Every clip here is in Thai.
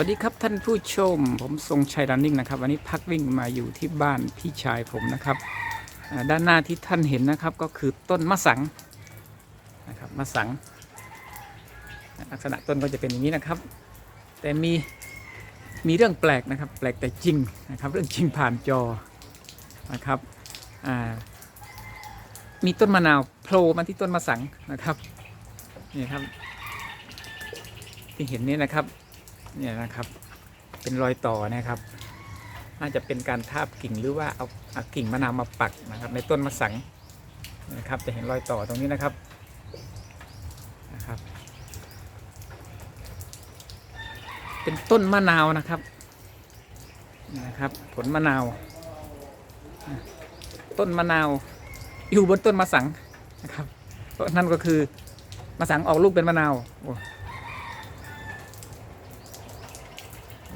วัสดีครับท่านผู้ชม ผมทรงชัยรันนิ่งนะครับ วันนี้พักวิ่งมาอยู่ที่บ้านพี่ชายผมนะครับด้านหน้าที่ท่านเห็นนะครับก็คือต้นมะสังนะครับมะสัง ลักษณะต้นก็จะเป็นอย่างนี้นะครับ แต่มีมีเรื่องแปลกนะครับ แปลกแต่จริงนะครับ เรื่องจริงผ่านจอนะครับมีต้นมะนาวโผล่มาที่ต้นมะสังนะครับนี่ครับที่เห็นนี่นะครับ เนี่ยนะครับ เป็นรอยต่อนะครับ น่าจะเป็นการทาบกิ่งหรือว่าเอาเอากิ่งมะนาวมาปักนะครับ ในต้นมะสังนะครับ จะเห็นรอยต่อตรงนี้นะครับนะครับ เป็นต้นมะนาวนะครับนะครับ ผลมะนาว ต้นมะนาว อยู่บนต้นมะสังนะครับนั่นก็คือมะสังออกลูกเป็นมะนาวโอ้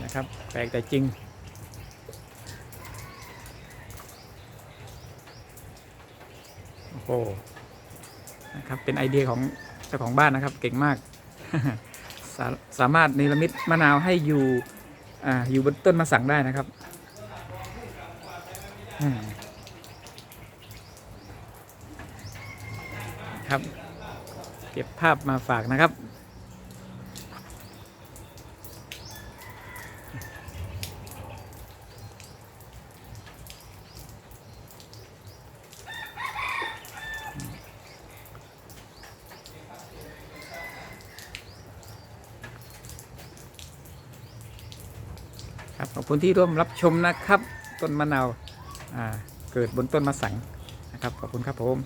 นะครับ แปลกแต่จริง โอ้โหนะครับ เป็นไอเดียของเจ้าของบ้านนะครับ เก่งมาก สาสามารถเนรมิตมะนาวให้อยู่อ่าอยู่บนต้นมะสังได้นะครับครับ เก็บภาพมาฝากนะครับ ครับขอบคุณที่ร่วมรับชมนะครับ ต้นมะนาวเกิดบนต้นมะสังนะครับขอบคุณครับผม